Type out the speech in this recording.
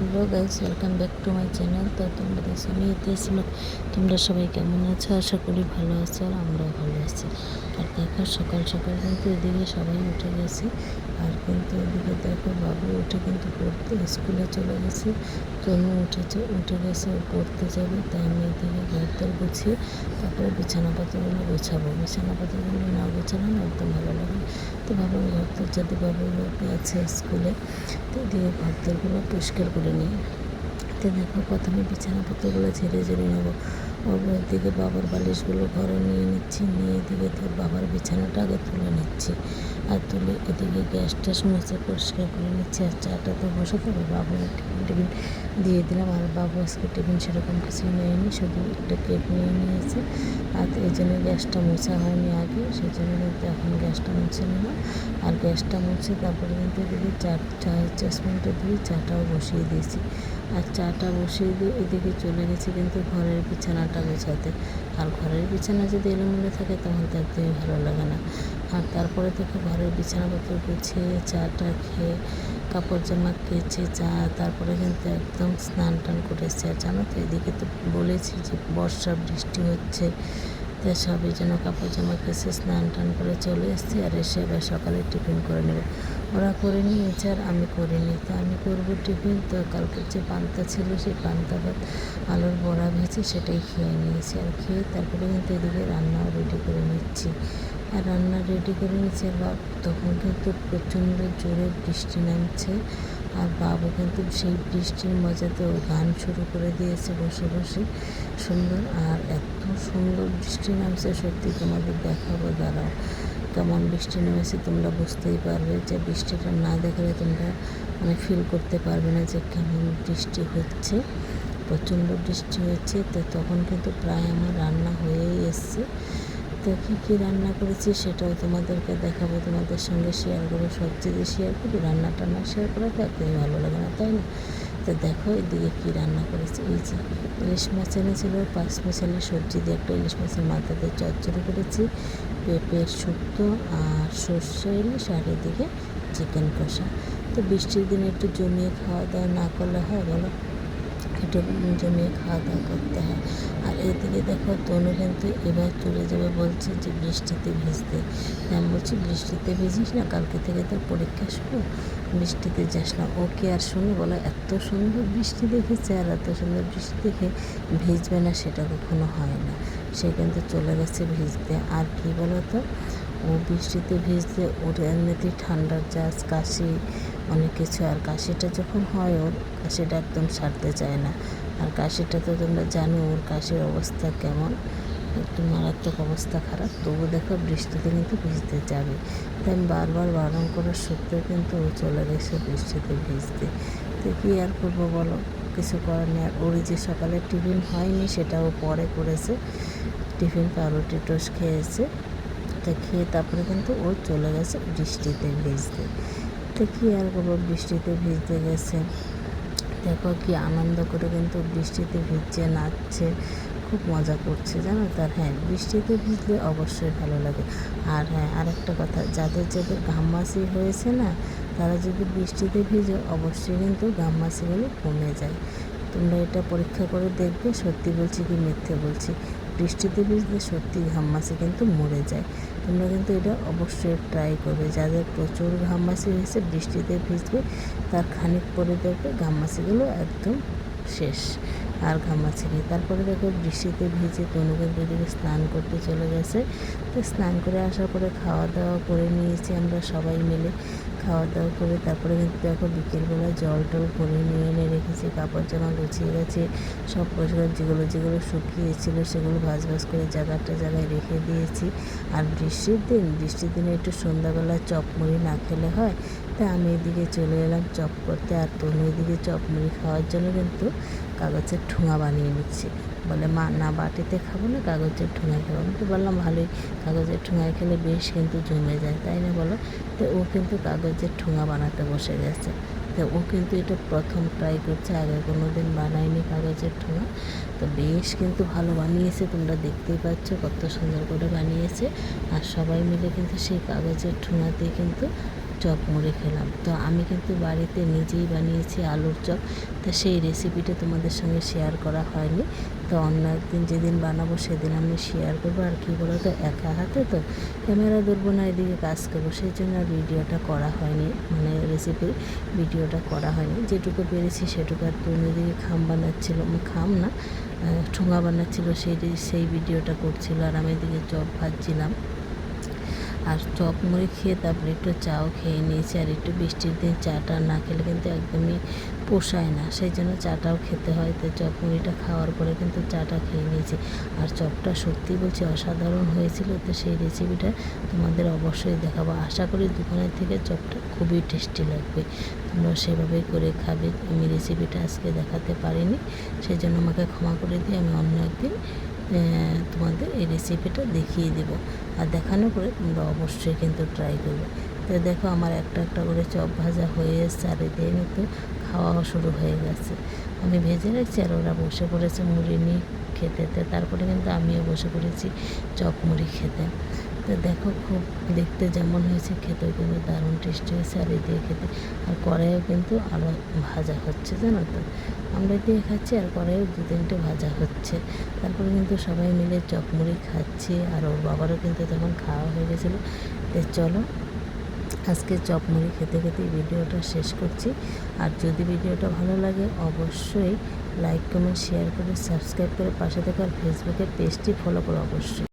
Hello guys, welcome back to my channel. তো তোমরা দেখছ, আমি এসেছিল তোমরা সবাই কেমন আছো? আশা করি ভালো আছো, আর আমরাও ভালো আছি। আর দেখো, সকাল সকাল কিন্তু এদিকে সবাই উঠে গেছে। আর কিন্তু এদিকে দেখো, বাবু উঠে কিন্তু পড়তে স্কুলে চলে গেছে। তনু উঠেছে, উঠে গেছে পড়তে যাবে। তাই আমি এদিকে ঘরদর গুছিয়ে তারপরে বিছানাপত্রগুলো গোছাবো। বিছানাপত্রগুলো না গোছানো একদম ভালো তো ভাবলাম যাদের যদি বাবু আছে স্কুলে তো এদিকে ঘরদরগুলো পরিষ্কার করে নিই তো দেখো, প্রথমে বিছানাপত্রগুলো ঝেড়ে ঝেড়ে নেব। ওর দিকে বাবার বালিশগুলো ঘরে নিয়ে নিচ্ছি, নিয়ে এদিকে তোর বাবার বিছানাটা আগে তুলে নিচ্ছি। আর তুলে এদিকে গ্যাসটা সমস্ত পরিষ্কার করে নিচ্ছি, আর চাটা তো বসাতে হবে বাবার টিফিন টিফিন দিয়ে দিলাম আর বাবু আজকে টিফিন সেরকম কিছু নেয়নি, শুধু একটা কেক নিয়ে নিয়েছে। আর এই জন্য গ্যাসটা মোছা হয়নি আগে, সেই জন্য কিন্তু এখন গ্যাসটা মুছে নিলাম আর গ্যাসটা মুছে তারপরে কিন্তু এদিকে চা চা চাষমিনটা দিয়ে চাটাও বসিয়ে দিয়েছি। আর চাটা বসিয়ে দিয়ে এদিকে চলে গেছে কিন্তু ঘরের বিছানাটা গোছাতে। আর ঘরের বিছানা যদি এলোমেলো থাকে তখন তার ভালো লাগে না। আর তারপরে থেকে ঘরের বিছানাপত্র গুছিয়ে, চাটা খেয়ে, কাপড় জামা কেচে, চা, তারপরে কিন্তু একদম স্নান টান করেছে। আর জানো তো, এদিকে তো বলেছি যে বর্ষা, বৃষ্টি হচ্ছে, তো সবই যেন কাপড় জামা কেসে স্নান টান করে চলে এসেছি আর এসে এবার সকালে টিফিন করে নেব। ওরা করে নিয়েছে আর আমি করিনি তো আমি করব টিফিন? তো কালকের যে পান্তা ছিল, সেই পান্তা ভাত, আলুর বড়া ভেজে সেটাই খেয়ে নিয়েছি আর খেয়ে তারপরে কিন্তু এদিকে রান্নাও রেডি করে নিচ্ছি। আর রান্না রেডি করে নিচ্ছে বা তখন কিন্তু প্রচণ্ড জোরে বৃষ্টি নামছে। আর বাবু কিন্তু সেই বৃষ্টির মজাতে ও গান শুরু করে দিয়েছে বসে বসে। সুন্দর, আর এত সুন্দর বৃষ্টি নামছে, সত্যি তোমাদের দেখাবো, দাঁড়াও। কেমন বৃষ্টি নেমেছে তোমরা বুঝতেই পারবে যে বৃষ্টিটা না দেখলে তোমরা মানে ফিল করতে পারবে না যে কেমন বৃষ্টি হচ্ছে। প্রচণ্ড বৃষ্টি হচ্ছে তো তখন কিন্তু প্রায় আমার রান্না হয়েই এসছে। তো কী কী রান্না করেছি সেটাও তোমাদেরকে দেখাবো। তোমাদের সঙ্গে শেয়ার করব। সবজি দিয়ে শেয়ার করি রান্না টান্না শেয়ার করা তো একদমই ভালো লাগে না, তাই না? তো দেখো এদিকে কী রান্না করেছি। এই যে ইলিশ মাছ এনেছিল, পাঁচ মিশালি সবজি দিয়ে একটা ইলিশ মাছের মাথাতে চচ্চড়ি করেছি পেঁপের শুক্তো আর সর্ষে ইলিশ, আর এদিকে চিকেন কষা। তো বৃষ্টির দিনে একটু জমিয়ে খাওয়া দাওয়া না করলে হয় বলো? একটু জমিয়ে খাওয়া দাওয়া করতে হয়। আর এদিকে দেখো তনু কিন্তু এবার চলে যাবে বলছে যে বৃষ্টিতে ভিজতে। আমি বলছি, বৃষ্টিতে ভিজিস না? কালকে থেকে তোর পরীক্ষা শুরু? বৃষ্টিতে যাস না। ওকে আর শুনে, বলো, এত সুন্দর বৃষ্টি দেখেছে আর এত সুন্দর বৃষ্টি দেখে ভিজবে না, সেটা কখনো হয় না। সে কিন্তু চলে গেছে ভিজতে। আর কি বলো তো? ও বৃষ্টিতে ভিজতে ওর এমনিতেই ঠান্ডার চাষ কাশি, অনেক কিছু। আর কাশিটা যখন হয় ওর, কাশিটা একদম সারতে চায় না। আর কাশিটা তো তোমরা জানো ওর কাশির অবস্থা কেমন। একটু মারাত্মক অবস্থা খারাপ। তবু দেখো বৃষ্টিতে কিন্তু ভিজতে যাবে। তাই আমি বারবার বারণ করার সত্ত্বেও কিন্তু ও চলে গেছে বৃষ্টিতে ভিজতে। তো কী আর করব বলো? কিছু করার নেই। আর ওর যে সকালে টিফিন হয়নি সেটাও পরে করেছে। টিফিন পাউরুটি টোস্ট খেয়েছে। তো খেয়ে তারপরে কিন্তু ও চলে গেছে বৃষ্টিতে ভিজতে। তো কী আর করব? বৃষ্টিতে ভিজতে গেছে। দেখো কি আনন্দ করে কিন্তু বৃষ্টিতে ভিজছে, নাচছে, খুব মজা করছে, জানো? তার হ্যাঁ বৃষ্টিতে ভিজলে অবশ্যই ভালো লাগে। আর হ্যাঁ আরেকটা কথা, যাদের যাদের ঘামমাসি হয়েছে না, তারা যদি বৃষ্টিতে ভিজে অবশ্যই কিন্তু ঘামমাসিগুলো কমে যায়। তোমরা এটা পরীক্ষা করে দেখবে, সত্যি বলছি কি মিথ্যে বলছি? বৃষ্টিতে ভিজলে সত্যি ঘামমাসি কিন্তু মরে যায়। তোমরা কিন্তু এটা অবশ্যই ট্রাই করবে। যাদের প্রচুর ঘামমাসি হয়েছে, বৃষ্টিতে ভিজবে, তার খানিক পরে দেখবে ঘামমাসিগুলো একদম শেষ আর ঘামাচ্ছে নেই। তারপরে দেখো বৃষ্টিতে ভিজে তনু কিন্তু স্নান করতে চলে গেছে। তো স্নান করে আসার পরে খাওয়া দাওয়া করে নিয়েছি আমরা সবাই মিলে। খাওয়া দাওয়া করে তারপরে কিন্তু দেখো বিকেলবেলা জল টল করে নিয়ে এনে রেখেছি কাপড় জামা গুছিয়ে গেছে, সব পরিষ্কার যেগুলো যেগুলো শুকিয়েছিল সেগুলো ভাজ ভাজ করে জায়গাটা জায়গায় রেখে দিয়েছি। আর বৃষ্টির দিন, বৃষ্টির দিনে একটু সন্ধ্যাবেলা চপ মুড়ি না খেলে হয় তা আমি এদিকে চলে এলাম চপ করতে আর তনু এদিকে চপ মুড়ি খাওয়ার জন্য কিন্তু কাগজের ঠোঙা বানিয়ে নিচ্ছি। বলে, মা, না, বাটিতে খাব না, কাগজের ঠোঙায় খাব। আমি তো বললাম, ভালোই, কাগজের ঠোঙায় খেলে বেশ কিন্তু জমে যায়, তাই না বলো? তো ও কিন্তু কাগজের ঠোঙা বানাতে বসে গেছে। তো ও কিন্তু এটা প্রথম ট্রাই করছে, আগে কোনো দিন বানায়নি কাগজের ঠোঙা। তো বেশ কিন্তু ভালো বানিয়েছে, তোমরা দেখতেই পাচ্ছ কত সুন্দর করে বানিয়েছে। আর সবাই মিলে কিন্তু সেই কাগজের ঠোঙাতে কিন্তু চপ মুড়ে খেলাম। তো আমি কিন্তু বাড়িতে নিজেই বানিয়েছি আলুর চপ। তো সেই রেসিপিটা তোমাদের সঙ্গে শেয়ার করা হয়নি। তো অন্য একদিন যেদিন বানাবো সেদিন আমি শেয়ার করব। আর কী বলো তো একা হাতে তো ক্যামেরা ধরবো না এদিকে কাজ করব। সেই জন্য আর ভিডিওটা করা হয়নি। মানে রেসিপি ভিডিওটা করা হয়নি। যেটুকু পেরেছি সেটুকু। আর তুমি এদিকে খাম বানাচ্ছিল খাম না ঠোঙা বানাচ্ছিল, সেই সেই ভিডিওটা করছিল। আর আমি এদিকে চপ ভাজছিলাম। আর চপ মুড়ি খেয়ে তারপরে একটু চাও খেয়ে নিয়েছি আর একটু বৃষ্টির দিন চাটা না খেলে কিন্তু একদমই পোষায় না। সেই জন্য চাটাও খেতে হয়। তো চপ মুড়িটা খাওয়ার পরে কিন্তু চাটা খেয়ে নিয়েছি। আর চপটা সত্যি বলছি অসাধারণ হয়েছিল। তো সেই রেসিপিটা তোমাদের অবশ্যই দেখাবো। আশা করি দোকানের থেকে চপটা খুবই টেস্টি লাগবে। তোমরা সেভাবেই করে খাবে। আমি রেসিপিটা আজকে দেখাতে পারিনি। সেই জন্য আমাকে ক্ষমা করে দিয়ে আমি অন্য একদিন তোমাদের এই রেসিপিটা দেখিয়ে দেবো। আর দেখানোর পরে তোমরা অবশ্যই কিন্তু ট্রাই করবে। তো দেখো আমার একটা একটা করে চপ ভাজা হয়ে এসছে আর এতে কিন্তু খাওয়াও শুরু হয়ে গেছে। আমি ভেজে রাখছি আর ওরা বসে পড়েছে মুড়ি নিয়ে খেতে। তারপরে কিন্তু আমিও বসে পড়েছি চপ মুড়ি খেতে। তো দেখো খুব দেখতে যেমন হয়েছে, খেতেও কিন্তু দারুণ টেস্টি হয়েছে আর এই দিয়ে খেতে। আর কড়াইও কিন্তু আরও ভাজা হচ্ছে, জানো তো? আমরা দিয়ে খাচ্ছি আর কড়াইও দু তিনটে ভাজা হচ্ছে। তারপরে কিন্তু সবাই মিলে চপ মুড়ি খাচ্ছি আর ওর বাবারও কিন্তু তখন খাওয়া হয়ে গেছিল। তো চলো, আজকে চপ মুড়ি খেতে খেতে ভিডিওটা শেষ করছি। আর যদি ভিডিওটা ভালো লাগে অবশ্যই লাইক কমেন্ট শেয়ার করে সাবস্ক্রাইব করে পাশে থেকে আর ফেসবুকের পেজটি ফলো করো অবশ্যই।